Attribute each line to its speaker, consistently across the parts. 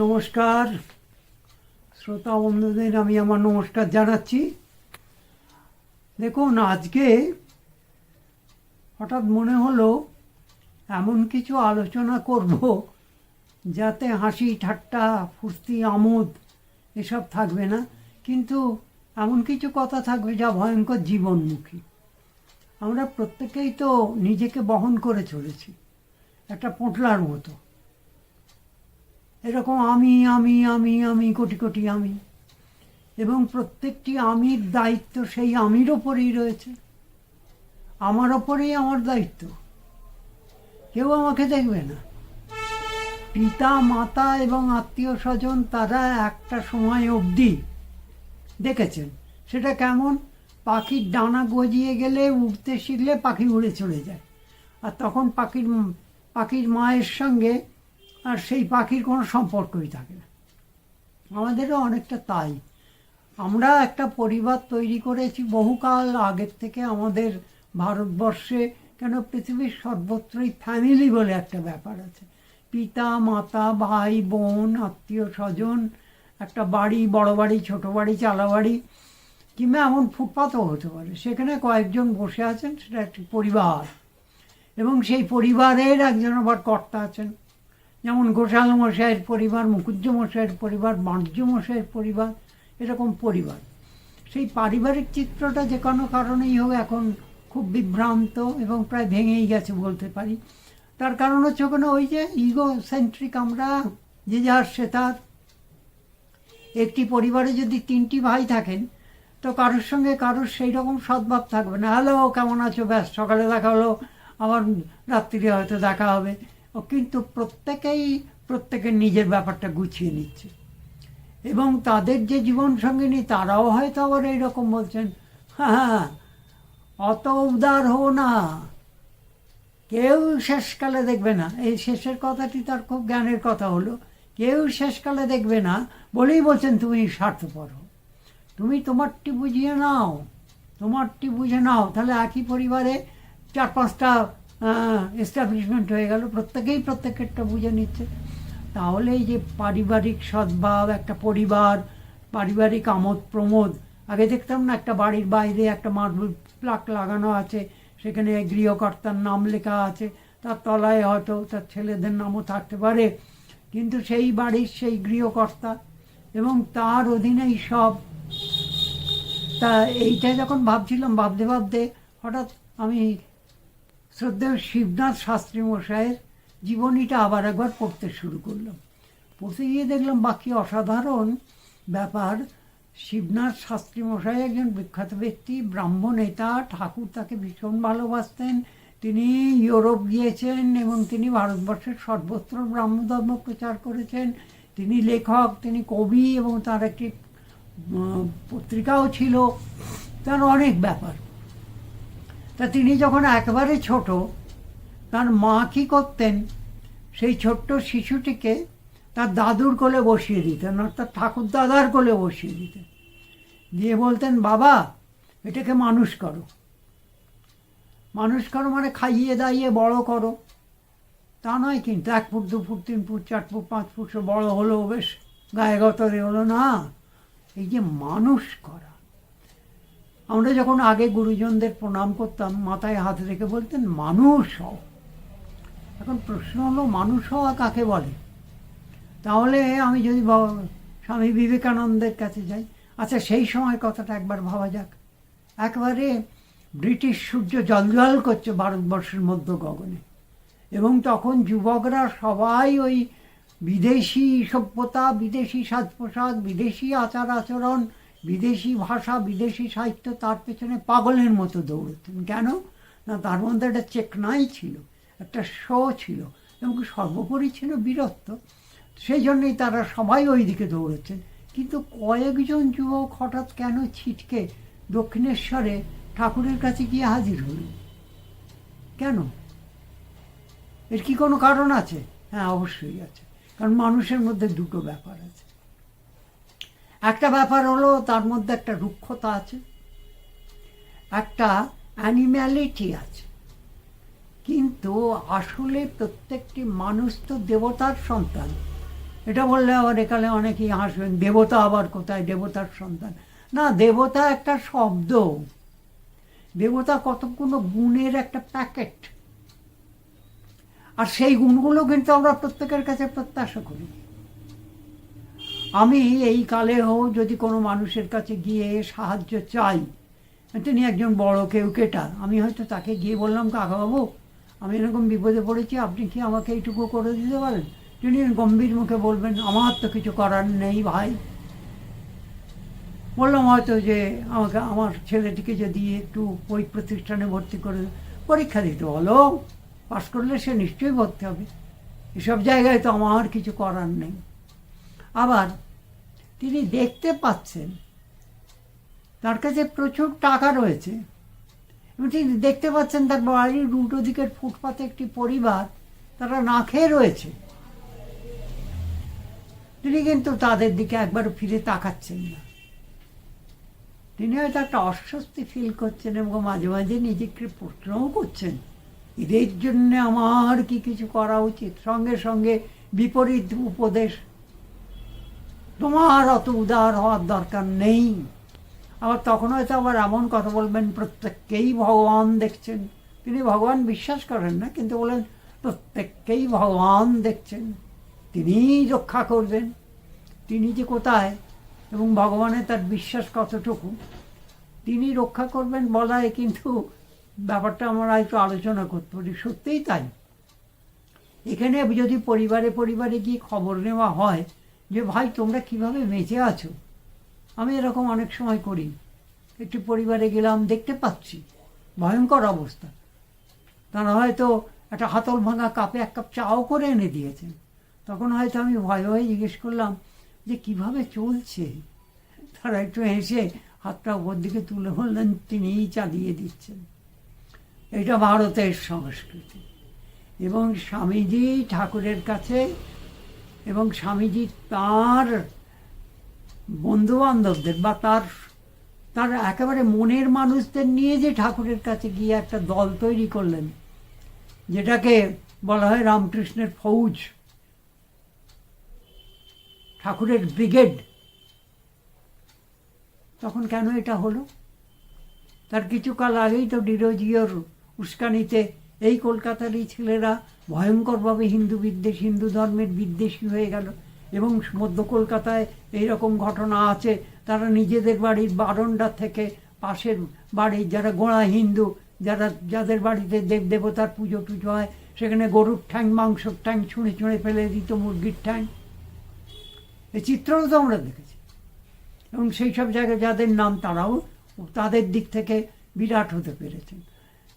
Speaker 1: নমস্কার। শ্রোতা বন্ধুদের, আমি আমার নমস্কার জানাচ্ছি। দেখুন, আজকে হঠাৎ মনে হলো এমন কিছু আলোচনা করব যাতে হাসি, ঠাট্টা, ফুর্তি, আমোদ এসব থাকবে না। কিন্তু এমন কিছু কথা থাকবে যা ভয়ঙ্কর জীবনমুখী। আমরা প্রত্যেকেই তো নিজেকে বহন করে চলেছি, একটা পোটলার মতো। এরকম আমি আমি আমি আমি, কোটি কোটি আমি। এবং প্রত্যেকটি আমির দায়িত্ব সেই আমির ওপরেই রয়েছে। আমার ওপরেই আমার দায়িত্ব। কেউ আমাকে দেখবে না। পিতা, মাতা এবং আত্মীয় স্বজন তারা একটা সময় অবধি দেখেছেন। সেটা কেমন? পাখির ডানা গজিয়ে গেলে, উড়তে শিখলে পাখি উড়ে চলে যায়। আর তখন পাখির পাখির মায়ের সঙ্গে আর সেই পাখির কোনো সম্পর্কই থাকে না। আমাদেরও অনেকটা তাই। আমরা একটা পরিবার তৈরি করেছি বহুকাল আগের থেকে আমাদের ভারতবর্ষে, কেন পৃথিবীর সর্বত্রই ফ্যামিলি বলে একটা ব্যাপার আছে। পিতা, মাতা, ভাই, বোন, আত্মীয়, স্বজন, একটা বাড়ি, বড় বাড়ি, ছোট বাড়ি, চালা বাড়ি, কিংবা এমন ফুটপাতও হতে পারে। সেখানে কয়েকজন বসে আছেন, সেটা একটি পরিবার। এবং সেই পরিবারের একজন আবার কর্তা আছেন যেমন গোসাল মশাইয়ের পরিবার, মুকুজ্জ মশাইয়ের পরিবার, বাণিজ্য মশাইয়ের পরিবার, এরকম পরিবার। সেই পারিবারিক চিত্রটা যে কোনো কারণেই হোক এখন খুব বিভ্রান্ত এবং প্রায় ভেঙেই গেছে বলতে পারি। তার কারণ হচ্ছে ওখানে ওই যে ইগো সেন্ট্রিক আমরা, যে যার সে তার। একটি পরিবারে যদি তিনটি ভাই থাকেন, তো কারোর সঙ্গে কারোর সেই রকম সদ্ভাব থাকবে না। হ্যালো, কেমন আছো? ব্যাস সকালে দেখা হলো। আবার রাত্রিরে হয়তো দেখা হবে। কিন্তু প্রত্যেকেই, প্রত্যেকের নিজের ব্যাপারটা গুছিয়ে নিচ্ছে। এবং তাদের যে জীবন সঙ্গিনী, তারাও হয়তো আবার এইরকম বলছেন হ্যাঁ অত উদার হো না। কেউ শেষকালে দেখবে না। এই শেষের কথাটি তার খুব জ্ঞানের কথা হলো। কেউ শেষকালে দেখবে না, বলেই বলছেন, তুমি স্বার্থপর তুমি তোমারটি বুঝিয়ে নাও, তোমারটি বুঝে নাও। তাহলে একই পরিবারে চার পাঁচটা এস্টাবলিশমেন্ট হয়ে গেল, প্রত্যেকেই প্রত্যেকেরটা বুঝে নিচ্ছে। তাহলে এই যে পারিবারিক সদ্ভাব, একটা পরিবার, পারিবারিক আমোদ প্রমোদ, আগে দেখতাম না একটা বাড়ির বাইরে একটা মার্বল প্লাক লাগানো আছে, সেখানে গৃহকর্তার নাম লেখা আছে, তার তলায় হয়তো তার ছেলেদের নামও থাকতে পারে, কিন্তু সেই বাড়ির সেই গৃহকর্তা এবং তার অধীনেই সব। তা এইটা যখন ভাবছিলাম, ভাবতে ভাবতে হঠাৎ আমি শ্রদ্ধেয় শিবনাথ শাস্ত্রী মশাইয়ের জীবনীটা আবার একবার পড়তে শুরু করলাম। পড়তে গিয়ে দেখলাম বাকি অসাধারণ ব্যাপার, শিবনাথ শাস্ত্রী মশাই একজন বিখ্যাত ব্যক্তি ব্রাহ্ম নেতা ঠাকুর তাকে ভীষণ ভালোবাসতেন। তিনি ইউরোপ গিয়েছেন এবং তিনি ভারতবর্ষের সর্বত্র ব্রাহ্মধর্ম প্রচার করেছেন। তিনি লেখক, তিনি কবি এবং তার একটি পত্রিকাও ছিল। তার অনেক ব্যাপার। তা তিনি যখন একবারে ছোট, তার মা কী করতেন? সেই ছোট্ট শিশুটিকে তার দাদুর কোলে বসিয়ে দিতেন, অর্থাৎ ঠাকুর দাদার কোলে বসিয়ে দিতেন। দিয়ে বলতেন, বাবা, এটাকে মানুষ করো। মানুষ করো মানে খাইয়ে দাইয়ে বড় করো। তা নয় কিন্তু, এক ফুট, দু ফুট, তিন ফুট, চার ফুট, পাঁচ ফুট বড় হলো, বেশ গায়ে গতরে হলো। না, এই যে মানুষ করা আমরা যখন আগে গুরুজনদের প্রণাম করতাম, মাথায় হাত রেখে বলতেন, মানুষ হও। এখন প্রশ্ন হলো, মানুষ হওয়া কাকে বলে? তাহলে আমি যদি স্বামী বিবেকানন্দের কাছে যাই আচ্ছা সেই সময় কথাটা একবার ভাবা যাক। একবারে ব্রিটিশ সূর্য জলজল করছে ভারতবর্ষের মধ্য গগনে। এবং তখন যুবকরা সবাই ওই বিদেশি সভ্যতা, বিদেশি সাজ পোশাক বিদেশি আচার আচরণ বিদেশি ভাষা, বিদেশি সাহিত্য, তার পেছনে পাগলের মতো দৌড়তেন। কেন? না, তার মধ্যে একটা চেকনাই ছিল, একটা শো ছিল, এবং সর্বোপরি ছিল বীরত্ব। সেই জন্যই তারা সবাই ওই দিকে দৌড়েছেন কিন্তু কয়েকজন যুবক হঠাৎ কেন ছিটকে দক্ষিণেশ্বরে ঠাকুরের কাছে গিয়ে হাজির হল? কেন? এর কি কোনো কারণ আছে? হ্যাঁ অবশ্যই আছে। কারণ মানুষের মধ্যে দুটো ব্যাপার আছে। একটা ব্যাপার হলো, তার মধ্যে একটা রুক্ষতা আছে, একটা অ্যানিম্যালিটি আছে। কিন্তু আসলে প্রত্যেকটি মানুষ তো দেবতার সন্তান। এটা বললে আবার এখানে অনেকেই হাসবেন, দেবতা আবার কোথায়? দেবতার সন্তান। না, দেবতা একটা শব্দ। দেবতা কতগুলো গুণের একটা প্যাকেট। আর সেই গুণগুলো কিন্তু আমরা প্রত্যেকের কাছে প্রত্যাশা করি। আমি এই কালেও যদি কোনো মানুষের কাছে গিয়ে সাহায্য চাই, তিনি একজন বড় কেউ কেটা আমি হয়তো তাকে গিয়ে বললাম কাকাবাবু আমি এরকম বিপদে পড়েছি, আপনি কি আমাকে এইটুকু করে দিতে পারেন? তিনি গম্ভীর মুখে বলবেন, আমার তো কিছু করার নেই ভাই। বললাম হয়তো যে আমাকে, আমার ছেলেটিকে যদি একটু ওই প্রতিষ্ঠানে ভর্তি করে পরীক্ষা দিতে বলো, পাশ করলে সে নিশ্চয়ই ভর্তি হবে। এসব জায়গায় তো আমার কিছু করার নেই। আবার তিনি দেখতে পাচ্ছেন তার কাছে প্রচুর টাকা রয়েছে। এবং তিনি দেখতে পাচ্ছেন তার বাড়ির উল্টো দিকের ফুটপাতে একটি পরিবার তারা না খেয়ে রয়েছে। তিনি কিন্তু তাদের দিকে একবারও ফিরে তাকাচ্ছেন না। তিনি হয়তো একটা অস্বস্তি ফিল করছেন এবং মাঝে মাঝে নিজেকে প্রশ্নও করছেন, এদের জন্য আমার কি কিছু করা উচিত? সঙ্গে সঙ্গে বিপরীত উপদেশ তোমার অত উদার হওয়ার দরকার নেই। আবার তখন হয়তো আবার এমন কথা বলবেন, প্রত্যেককেই ভগবান দেখছেন। তিনি ভগবান বিশ্বাস করেন না, কিন্তু বলেন, প্রত্যেককেই ভগবান দেখছেন। তিনিই রক্ষা করবেন। তিনি যে কোথায় এবং ভগবানের তার বিশ্বাস কতটুকু, তিনি রক্ষা করবেন বলায় কিন্তু ব্যাপারটা আমরা একটু আলোচনা করতে পারি। সত্যিই তাই। এখানে যদি পরিবারে পরিবারে গিয়ে খবর নেওয়া হয় যে, ভাই, তোমরা কীভাবে বেঁচে আছো? আমি এরকম অনেক সময় করি। একটি পরিবারে গেলাম, দেখতে পাচ্ছি। ভয়ঙ্কর অবস্থা। তারা হয়তো একটা হাতল ভাঙা কাপে এক কাপ চাও করে এনে দিয়েছেন তখন হয়তো আমি ভয় ভয়ে জিজ্ঞেস করলাম, যে, কীভাবে চলছে? তারা একটু হেসে হাতটা ওপর দিকে তুলে বললেন, তিনিই চালিয়ে দিচ্ছেন। এটা ভারতের সংস্কৃতি। এবং স্বামীজি ঠাকুরের কাছে এবং স্বামীজি তার বন্ধু বান্ধবদের বা তার তার একেবারে মনের মানুষদের নিয়ে যে ঠাকুরের কাছে গিয়ে একটা দল তৈরি করলেন, যেটাকে বলা হয় রামকৃষ্ণের ফৌজ, ঠাকুরের ব্রিগেড, তখন কেন এটা হলো? তার কিছুকাল আগেই তো ডিরোজিওর উস্কানিতে এই কলকাতারই ছেলেরা ভয়ঙ্করভাবে হিন্দু বিদ্বেষ, হিন্দু ধর্মের বিদ্বেষী হয়ে গেল। এবং মধ্য কলকাতায় এইরকম ঘটনা আছে, তারা নিজেদের বাড়ির বারণ্ডা থেকে পাশের বাড়ির যারা গোড়া হিন্দু, যারা, যাদের বাড়িতে দেব দেবতার পুজো টুজো হয়, সেখানে গরুর ঠ্যাং, মাংসর ঠ্যাং ছুঁড়ে ছুঁড়ে ফেলে দিত, মুরগির ঠ্যাং। এই চিত্রও তো আমরা দেখেছি। এবং সেই সব জায়গায় যাদের নাম তারাও তাদের দিক থেকে বিরাট হতে পেরেছেন।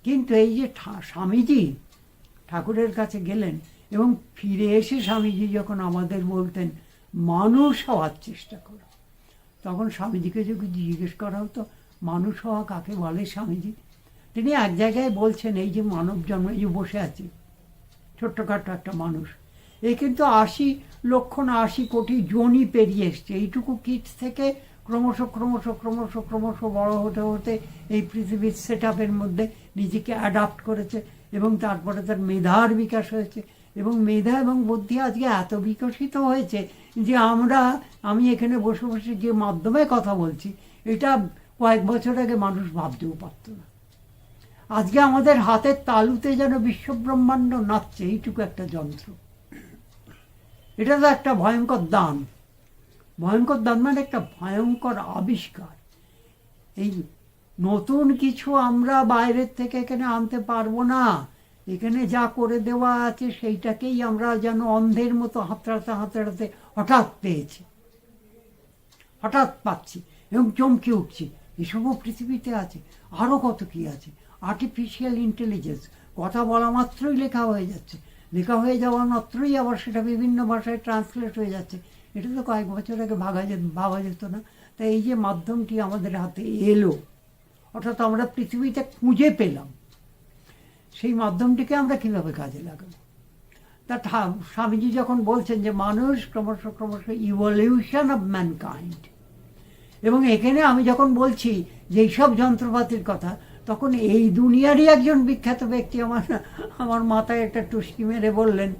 Speaker 1: কিন্তু এই যে স্বামীজি ঠাকুরের কাছে গেলেন এবং ফিরে এসে স্বামীজি যখন আমাদের বলতেন, মানুষ হওয়ার চেষ্টা করো। তখন স্বামীজিকে যদি জিজ্ঞেস করা হতো, মানুষ হওয়া কাকে বলে স্বামীজি? তিনি এক জায়গায় বলছেন, এই যে মানব জন্ম এই যে বসে আছি ছোট্টখাট্ট একটা মানুষ, এ কিন্তু আশি লক্ষ না আশি কোটি জনই পেরিয়ে এসছে। এইটুকু কিট থেকে ক্রমশ ক্রমশ ক্রমশ ক্রমশ বড় হতে হতে এই পৃথিবীর সেট মধ্যে নিজেকে অ্যাডাপ্ট করেছে। এবং তারপরে তার মেধার বিকাশ হয়েছে। এবং মেধা এবং বুদ্ধি আজকে এত বিকশিত হয়েছে যে আমরা, আমি এখানে বসে বসে যে মাধ্যমে কথা বলছি, এটা কয়েক বছর আগে মানুষ ভাবতেও পারত না। আজকে আমাদের হাতের তালুতে যেন বিশ্বব্রহ্মাণ্ড নাচছে, এইটুকু একটা যন্ত্র। এটা তো একটা ভয়ঙ্কর দান। ভয়ঙ্কর দান মানে একটা ভয়ঙ্কর আবিষ্কার। এই নতুন কিছু আমরা বাইরের থেকে এখানে আনতে পারব না। এখানে যা করে দেওয়া আছে সেইটাকেই আমরা যেন অন্ধের মতো হাতড়াতে হাতড়াতে হঠাৎ পেয়েছি। হঠাৎ পাচ্ছি এবং চমকে উঠছি। এসবও পৃথিবীতে আছে আরও কত কি আছে? আর্টিফিশিয়াল ইন্টেলিজেন্স কথা বলা মাত্রই লেখা হয়ে যাচ্ছে। লেখা হয়ে যাওয়া মাত্রই আবার সেটা বিভিন্ন ভাষায় ট্রান্সলেট হয়ে যাচ্ছে। এটা তো কয়েক বছর আগে ভাগা যেত ভাবা যেত না। তাই এই যে মাধ্যমটি আমাদের হাতে এলো। অর্থাৎ আমরা পৃথিবীতে খুঁজে পেলাম। সেই মাধ্যমটিকে আমরা কীভাবে কাজে লাগাবো? তা স্বামীজি যখন বলছেন যে, মানুষ ক্রমশ ক্রমশ ইভলিউশন অফ ম্যানকাইন্ড এবং এখানে আমি যখন বলছি যে, এইসব যন্ত্রপাতির কথা, তখন এই দুনিয়ারই একজন বিখ্যাত ব্যক্তি আমার আমার মাথায় একটা টুস্কি মেরে বললেন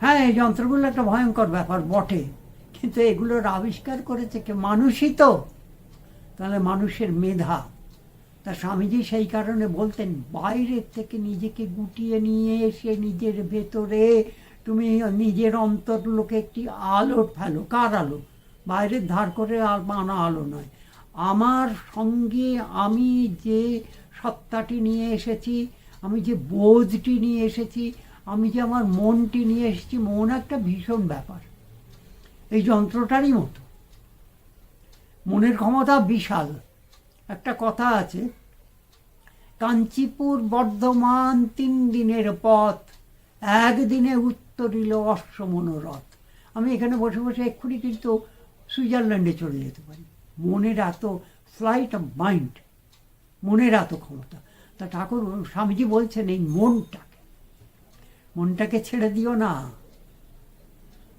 Speaker 1: হ্যাঁ এই যন্ত্রগুলো একটা ভয়ঙ্কর ব্যাপার, বটে। কিন্তু এগুলোর আবিষ্কার করেছে কে? মানুষই তো। তাহলে মানুষের মেধা। তা স্বামীজি সেই কারণে বলতেন, বাইরের থেকে নিজেকে গুটিয়ে নিয়ে এসে নিজের ভেতরে তুমি নিজের অন্তর্লোকে একটি আলো ফেলো। কার আলো? বাইরের ধার করে আর বানা আলো নয়। আমার সঙ্গে আমি যে সত্তাটি নিয়ে এসেছি, আমি যে বোধটি নিয়ে এসেছি, আমি যে আমার মনটি নিয়ে এসেছি, মন একটা ভীষণ ব্যাপার। এই যন্ত্রটারই মতো। মনের ক্ষমতা বিশাল। একটা কথা আছে, কাঞ্চিপুর বর্ধমান তিন দিনের পথ, একদিনে উত্তরিল অশ্ব মনোরথ আমি এখানে বসে বসে এক্ষুনি কিন্তু সুইজারল্যান্ডে চলে যেতে পারি। মনের এত ফ্লাইট অফ মাইন্ড মনের এত ক্ষমতা। তা ঠাকুর, স্বামীজি বলছেন এই মনটাকে মনটাকে ছেড়ে দিও না।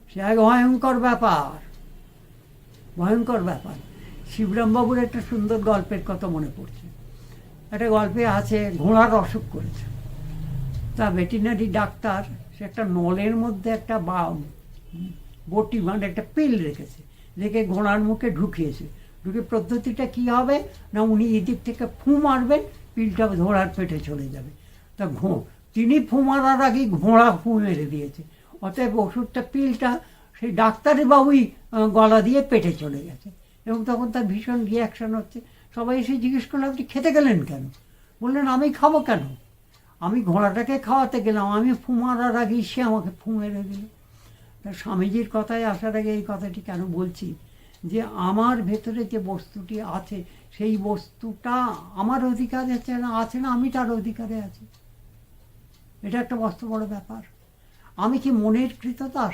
Speaker 1: সে এক ভয়ঙ্কর ব্যাপার ভয়ঙ্কর ব্যাপার। শিবরামবাবুর একটা সুন্দর গল্পের কথা মনে পড়ছে। একটা গল্পে আছে, ঘোড়ার অসুখ করেছে। তা ভেটেরিনারি ডাক্তার, সে একটা নলের মধ্যে একটা বা, বটি মানে একটা পিল রেখেছে, রেখে ঘোড়ার মুখে ঢুকিয়েছে। ঢুকে পদ্ধতিটা কি হবে? না উনি এদিক থেকে ফু মারবেন, পিলটা ঘোড়ার পেটে চলে যাবে। তা ঘো, তিনি ফু মারার আগে ঘোড়া ফু মেরে দিয়েছে। অতএব ওষুধটা, পিলটা সেই ডাক্তারি বাবুই গলা দিয়ে পেটে চলে গেছে। এবং তখন তার ভীষণ রিয়াকশন হচ্ছে। সবাই এসে জিজ্ঞেস করল, আপনি খেতে গেলেন কেন? বললেন, আমি খাব কেন? আমি ঘোড়াটাকে খাওয়াতে গেলাম। আমি ফু মারার আগে সে আমাকে ফু মেরে দিল। তা স্বামীজির কথায় আসার আগে এই কথাটি কেন বলছি? যে আমার ভেতরে যে বস্তুটি আছে, সেই বস্তুটা আমার অধিকারে আছে না আছে না আমি তার অধিকারে আছি? এটা একটা বস্ত বড় ব্যাপার। আমি কি মনের কৃতদাস?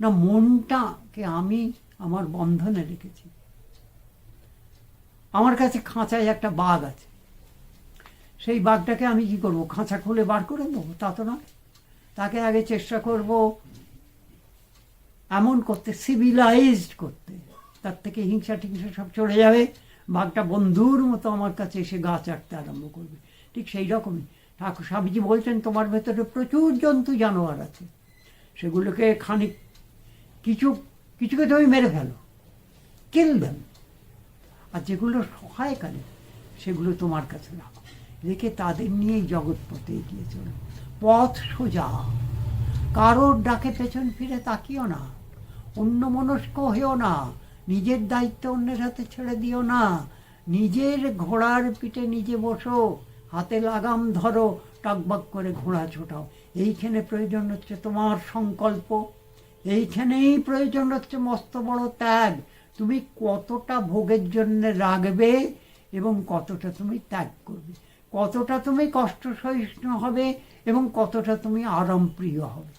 Speaker 1: না মনটাকে আমি আমার বন্ধনে রেখেছি? আমার কাছে খাঁচায় একটা বাঘ আছে। সেই বাঘটাকে আমি কি করব? খাঁচা খুলে বার করে দেবো তা তো না তাকে আগে চেষ্টা করব এমন করতে সিভিলাইজড করতে। তার থেকে হিংসা টিংসা সব চলে যাবে। বাঘটা বন্ধুর মতো আমার কাছে এসে গা চাটতে আরম্ভ করবে। ঠিক সেই রকমই। ঠাকুর স্বামীজি বলছেন, তোমার ভেতরে প্রচুর জন্তু জানোয়ার আছে। সেগুলোকে খানিক কিছু, কিছুকে তুমি মেরে ফেলো। কিল দেন আর যেগুলো সহায়কারী, সেগুলো তোমার কাছে রাখো। রেখে তাদের নিয়েই জগৎ পথে এগিয়ে চলো। পথ সোজা। কারোর ডাকে পেছন ফিরে তাকিও না। অন্য মনস্ক হয়েও না। নিজের দায়িত্ব অন্যের হাতে ছেড়ে দিও না। নিজের ঘোড়ার পিঠে নিজে বসো। হাতে লাগাম ধরো, টাকবাক করে ঘোড়া ছোটাও। এইখানে প্রয়োজন হচ্ছে তোমার সংকল্প। এইখানেই প্রয়োজন হচ্ছে মস্ত বড় ত্যাগ। তুমি কতটা ভোগের জন্য রাখবে এবং কতটা তুমি ত্যাগ করবে? কতটা তুমি কষ্ট সহিষ্ণু হবে এবং কতটা তুমি আরামপ্রিয় হবে?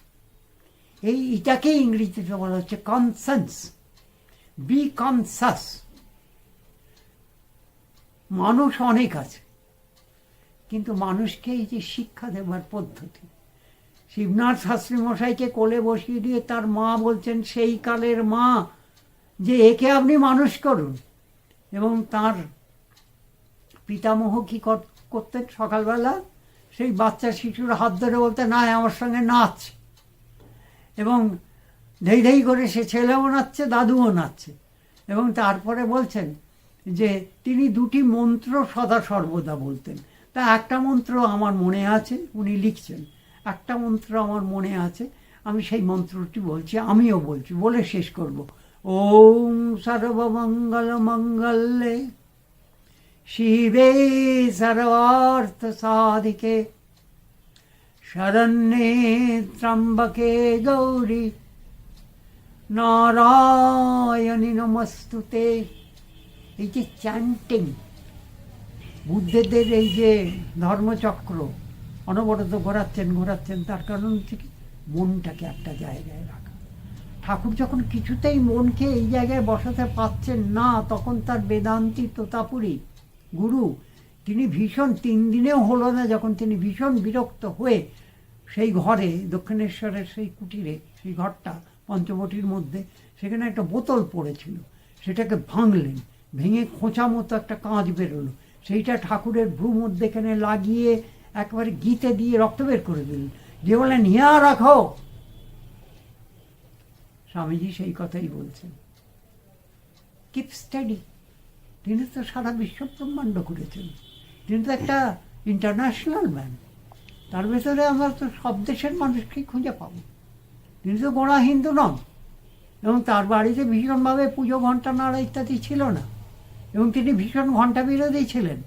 Speaker 1: এই এটাকে ইংরেজিতে বলা হচ্ছে কনসেন্স বি কনসাস মানুষ অনেক আছে, কিন্তু মানুষকে এই যে শিক্ষা দেওয়ার পদ্ধতি, শিবনাথ শাস্ত্রী মশাইকে কোলে বসিয়ে দিয়ে তার মা বলছেন, সেই কালের মা যে একে আপনি মানুষ করুন। এবং তার পিতামহ কি কর- করতেন সকালবেলা? সেই বাচ্চা শিশুর হাত ধরে বলতে, না আমার সঙ্গে নাচ। এবং ধেই ধেই করে সে ছেলেও নাচছে, দাদুও নাচছে। এবং তারপরে বলছেন যে, তিনি দুটি মন্ত্র সদা সর্বদা বলতেন। তা একটা মন্ত্র আমার মনে আছে, উনি লিখছেন। একটা মন্ত্র আমার মনে আছে, আমি সেই মন্ত্রটি বলছি, আমিও বলছি, বলে শেষ করব। মঙ্গলে শিবে সর্বার্থ সাধিকে শরণ্যে ত্রম্বকে গৌরী নারায়ণী নমস্তুতে। এই যে চ্যান্টিং বুদ্ধদের এই যে ধর্মচক্র, অনবরত ঘোরাচ্ছেন ঘোরাচ্ছেন, তার কারণ হচ্ছে কি, মনটাকে একটা জায়গায় রাখা। ঠাকুর যখন কিছুতেই মনকে এই জায়গায় বসাতে পাচ্ছেন না, তখন তার বেদান্তি তোতাপুরী গুরু, তিনি ভীষণ, তিন দিনেও হলো না যখন তিনি ভীষণ বিরক্ত হয়ে সেই ঘরে, দক্ষিণেশ্বরের সেই কুটিরে, সেই ঘরটা পঞ্চবটির মধ্যে, সেখানে একটা বোতল পড়েছিল। সেটাকে ভাঙলেন, ভেঙে খোঁচা মতো একটা কাঁচ বেরোলো। সেইটা ঠাকুরের ভ্রু মধ্যেখানে লাগিয়ে একবারে গীতে দিয়ে রক্ত বের করে দিলেন। দিয়ে বললেন, হিয়া রাখো স্বামীজি সেই কথাই বলছেন। কিপ স্টাডি তিনি তো সারা বিশ্ব ব্রহ্মাণ্ড করেছেন। তিনি তো একটা ইন্টারন্যাশনাল ম্যান তার ভেতরে আমরা তো সব দেশের মানুষকেই খুঁজে পাব। তিনি তো গোড়া হিন্দু নন। এবং তার বাড়িতে ভীষণভাবে পুজো, ঘণ্টা, নাড়া ইত্যাদি ছিল না। এবং তিনি ভীষণ ঘণ্টা বিরোধী ছিলেন।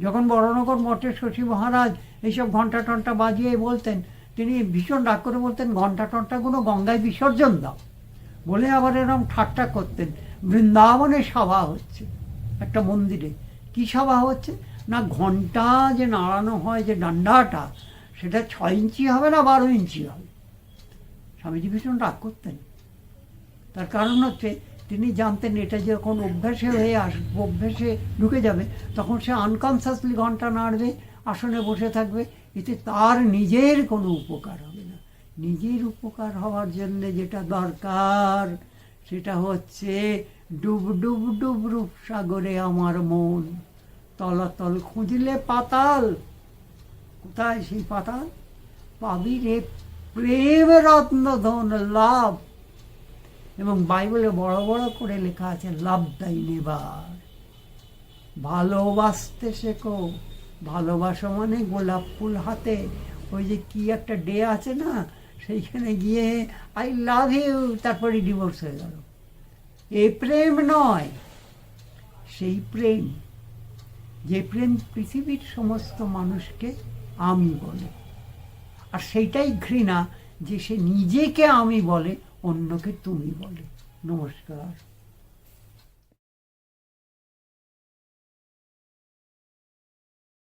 Speaker 1: যখন বড়নগর মঠের শশী মহারাজ এইসব ঘণ্টা টন্টা বাজিয়ে বলতেন, তিনি ভীষণ রাগ করে বলতেন, ঘণ্টা টন্টাগুলো গঙ্গায় বিসর্জন দাও। বলে আবার এরকম ঠাট্টা করতেন। বৃন্দাবনে সভা হচ্ছে, একটা মন্দিরে। কি সভা হচ্ছে? না, ঘণ্টা যে নাড়ানো হয়, যে ডান্ডাটা, সেটা ছয় ইঞ্চি হবে না বারো ইঞ্চি হবে? স্বামীজি ভীষণ রাগ করতেন। তার কারণ হচ্ছে, তিনি জানতেন এটা যখন অভ্যাসে হয়ে আস, অভ্যাসে ঢুকে যাবে, তখন সে আনকনসিয়াসলি ঘণ্টা নাড়বে, আসনে বসে থাকবে, এতে তার নিজের কোনো উপকার হবে নিজের উপকার হওয়ার জন্য যেটা দরকার, সেটা হচ্ছে ডুব ডুব ডুব রূপ সাগরে আমার মন। তলাতল খুঁজলে পাতাল। কোথায় সেই পাতাল? পাবি রে প্রেম রত্ন ধন লাভ। এবং বাইবেলে বড় বড় করে লেখা আছে, লাভ দাই নেবার। ভালোবাসতে শেখো। ভালোবাসা মানে গোলাপ ফুল হাতে। ওই যে কি একটা ডে আছে না? সেইখানে গিয়ে আই লাভ ইউ তারপরে ডিভোর্স হয়ে গেল। এ প্রেম নয়, সেই প্রেম, যে প্রেম পৃথিবীর সমস্ত মানুষকে আমি বলে। আর সেইটাই ঘৃণা যে সে নিজেকে আমি বলে, অন্যকে তুমি বলে। নমস্কার।